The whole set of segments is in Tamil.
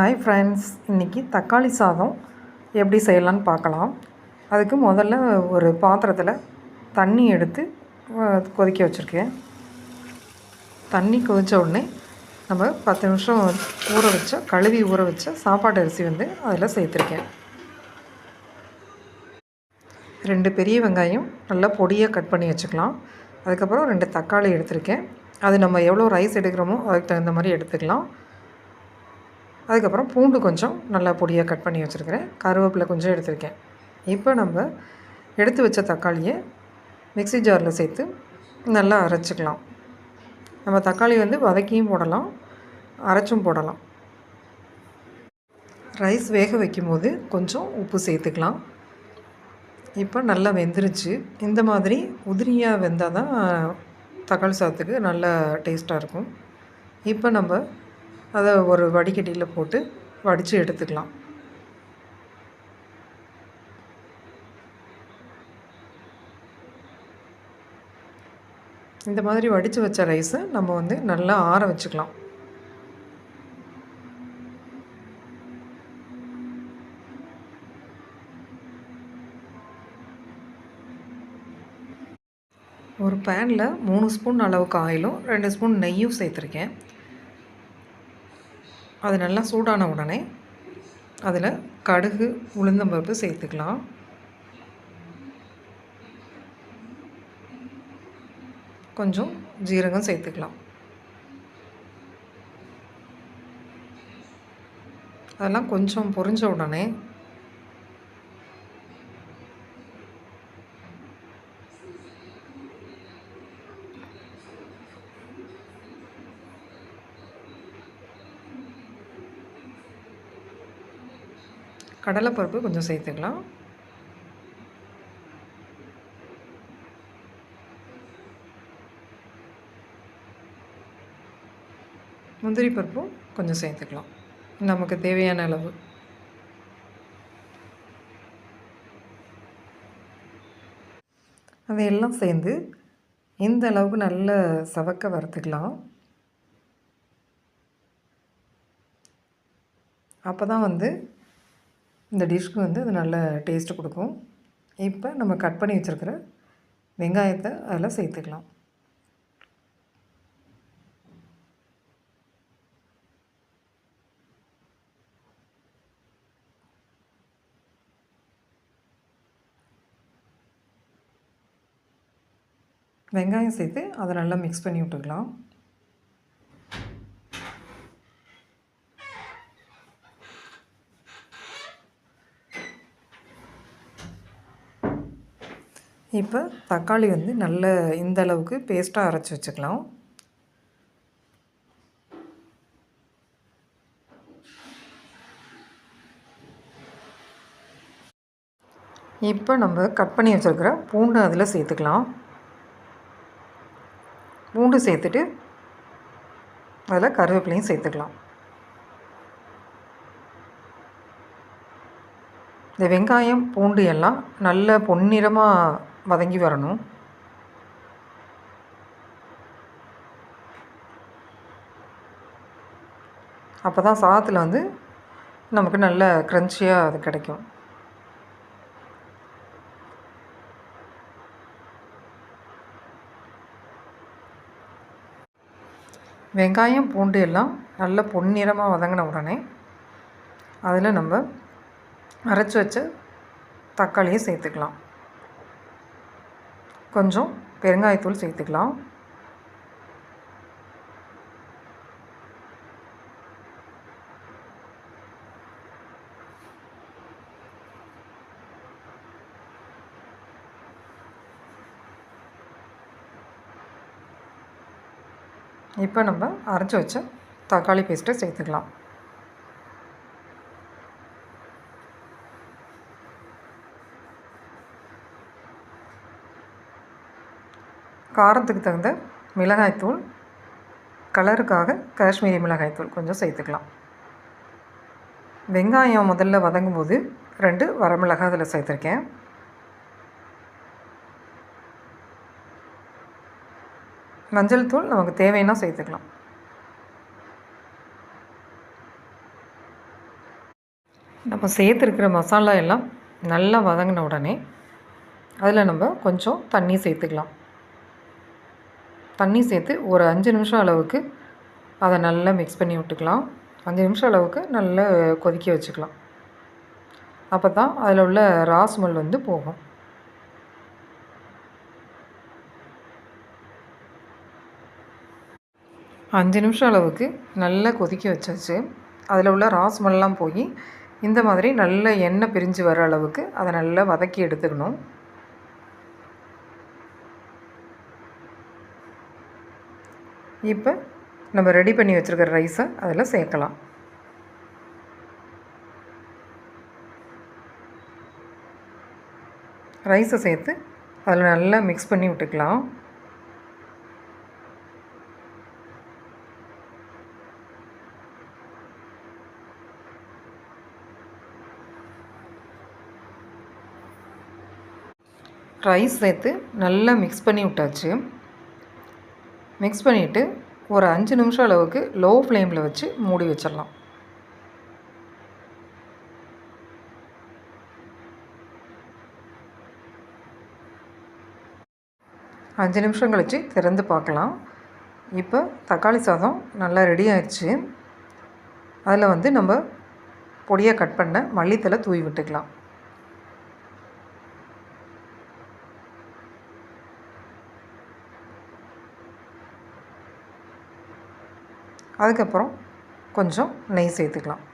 ஹாய் ஃப்ரெண்ட்ஸ் இன்றைக்கி தக்காளி சாதம் எப்படி செய்யலான்னு பார்க்கலாம். அதுக்கு முதல்ல ஒரு பாத்திரத்தில் தண்ணி எடுத்து கொதிக்க வச்சுருக்கேன். தண்ணி கொதித்த உடனே நம்ம பத்து நிமிஷம் ஊற வச்ச கழுவி ஊற வச்ச சாப்பாட்டு அரிசி வந்து அதில் சேர்த்துருக்கேன். ரெண்டு பெரிய வெங்காயம் நல்லா பொடியாக கட் பண்ணி வச்சுக்கலாம். அதுக்கப்புறம் ரெண்டு தக்காளி எடுத்திருக்கேன். அது நம்ம எவ்வளோ ரைஸ் எடுக்கிறோமோ அதுக்கு தகுந்த மாதிரி எடுத்துக்கலாம். அதுக்கப்புறம் பூண்டு கொஞ்சம் நல்லா பொடியாக கட் பண்ணி வச்சுருக்கிறேன். கருவேப்பிலை கொஞ்சம் எடுத்திருக்கேன். இப்போ நம்ம எடுத்து வச்ச தக்காளியை மிக்ஸி ஜாரில் சேர்த்து நல்லா அரைச்சிக்கலாம். நம்ம தக்காளி வந்து வதக்கியும் போடலாம் அரைச்சும் போடலாம். ரைஸ் வேக வைக்கும்போது கொஞ்சம் உப்பு சேர்த்துக்கலாம். இப்போ நல்லா வெந்துருச்சு. இந்த மாதிரி உதிரியாக வெந்தால் தான் தக்காளி சாதத்துக்கு நல்ல டேஸ்ட்டாக இருக்கும். இப்போ நம்ம அதை ஒரு வடிகட்டியில் போட்டு வடித்து எடுத்துக்கலாம். இந்த மாதிரி வடித்து வச்ச ரைஸை நம்ம வந்து நல்லா ஆற வச்சுக்கலாம். ஒரு பேனில் மூணு ஸ்பூன் அளவுக்கு ஆயிலும் ரெண்டு ஸ்பூன் நெய்யும் சேர்த்துருக்கேன். அது நல்லா சூடான உடனே அதில் கடுகு உளுந்தம்பருப்பு சேர்த்துக்கலாம். கொஞ்சம் ஜீரகம் சேர்த்துக்கலாம். அதெல்லாம் கொஞ்சம் பொரிஞ்ச உடனே கடலைப்பருப்பு கொஞ்சம் சேர்த்துக்கலாம். முந்திரி பருப்பும் கொஞ்சம் சேர்த்துக்கலாம். நமக்கு தேவையான அளவு. அதையெல்லாம் சேர்ந்து இந்த அளவுக்கு நல்ல சவக்க வறுத்துக்கலாம். அப்போ தான் வந்து இந்த டிஷ்க்கு வந்து அது நல்ல டேஸ்ட்டு கொடுக்கும். இப்போ நம்ம கட் பண்ணி வச்சுருக்கிற வெங்காயத்தை அதில் சேர்த்துக்கலாம். வெங்காயம் சேர்த்து அதை நல்லா மிக்ஸ் பண்ணி விட்டுக்கலாம். இப்போ தக்காளி வந்து நல்ல இந்த அளவுக்கு பேஸ்ட்டாக அரைச்சி வச்சுக்கலாம். இப்போ நம்ம கட் பண்ணி வச்சுருக்கிற பூண்டு அதில் சேர்த்துக்கலாம். பூண்டு சேர்த்துட்டு அதில் கருவேப்பிலையும் சேர்த்துக்கலாம். இந்த வெங்காயம் பூண்டு எல்லாம் நல்ல பொன்னிறமாக வதங்கி வரணும் அப்போ தான் சாதத்தில் வந்து நமக்கு நல்ல க்ரன்ச்சியாக அது கிடைக்கும் வெங்காயம் பூண்டு எல்லாம் நல்ல பொன்னிறமாக வதங்கின உடனே அதில் நம்ம அரைச்சி வச்ச தக்காளியை சேர்த்துக்கலாம் கொஞ்சம் பெருங்காயத்தூள் சேர்த்துக்கலாம். இப்போ நம்ம அரைச்சி வச்ச தக்காளி பேஸ்ட்டை சேர்த்துக்கலாம். காரத்துக்கு தகுந்த மிளகாய்த்தூள் கலருக்காக காஷ்மீரி மிளகாய்த்தூள் கொஞ்சம் சேர்த்துக்கலாம். வெங்காயம் முதல்ல வதங்கும் போது ரெண்டு வரமிளகாய் அதில் சேர்த்துருக்கேன். மஞ்சள் தூள் நமக்கு தேவைன்னா சேர்த்துக்கலாம். நம்ம சேர்த்துருக்கிற மசாலா எல்லாம் நல்லா வதங்கின உடனே அதில் நம்ம கொஞ்சம் தண்ணி சேர்த்துக்கலாம். தண்ணி சேர்த்து ஒரு அஞ்சு நிமிஷம் அளவுக்கு அதை நல்லா மிக்ஸ் பண்ணி விட்டுக்கலாம். அஞ்சு நிமிஷம் அளவுக்கு நல்லா கொதிக்க வச்சுக்கலாம். அப்போ தான் அதில் உள்ள ராஸ்மல் வந்து போகும். அஞ்சு நிமிஷம் அளவுக்கு நல்லா கொதிக்க வச்சாச்சு. அதில் உள்ள ராஸ்மெல்லாம் போய் இந்த மாதிரி நல்ல எண்ணெய் பிரிஞ்சு வர அளவுக்கு அதை நல்லா வதக்கி எடுத்துக்கணும். இப்போ நம்ம ரெடி பண்ணி வச்சுருக்கிற ரைஸை அதில் சேர்க்கலாம். ரைஸை சேர்த்து அதில் நல்லா மிக்ஸ் பண்ணி விட்டுக்கலாம். ரைஸ் சேர்த்து நல்லா மிக்ஸ் பண்ணி விட்டாச்சு. மிக்ஸ் பண்ணிவிட்டு ஒரு அஞ்சு நிமிஷம் அளவுக்கு லோ ஃப்ளேமில் வச்சு மூடி வச்சிடலாம். அஞ்சு நிமிஷம் கழித்து திறந்து பார்க்கலாம். இப்போ தக்காளி சாதம் நல்லா ரெடி ஆயிடுச்சு. அதில் வந்து நம்ம பொடியாக கட் பண்ண மல்லித்தலை தூவி விட்டுக்கலாம். அதுக்கப்புறம் கொஞ்சம் நெய் சேர்த்துக்கலாம்.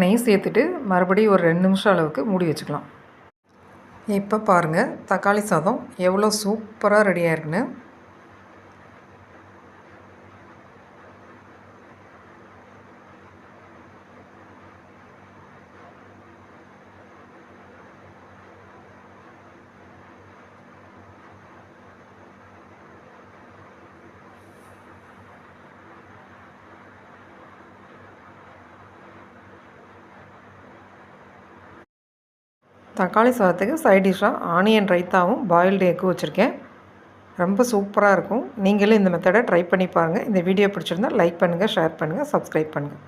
நெய் சேர்த்துட்டு மறுபடியும் ஒரு ரெண்டு நிமிஷம் அளவுக்கு மூடி வச்சுக்கலாம். இப்போ பாருங்கள் தக்காளி சாதம் எவ்வளோ சூப்பராக ரெடி ஆயிருக்குன்னு தக்காளி சாதத்துக்கு சைட் டிஷ்ஷாக ஆனியன் ரைத்தாவும் பாயில்டு எக்கு வச்சுருக்கேன். ரொம்ப சூப்பராக இருக்கும். நீங்களும் இந்த மெத்தடை ட்ரை பண்ணி பாருங்கள் இந்த வீடியோ பிடிச்சிருந்தால் லைக் பண்ணுங்கள் ஷேர் பண்ணுங்கள் சப்ஸ்கிரைப் பண்ணுங்கள்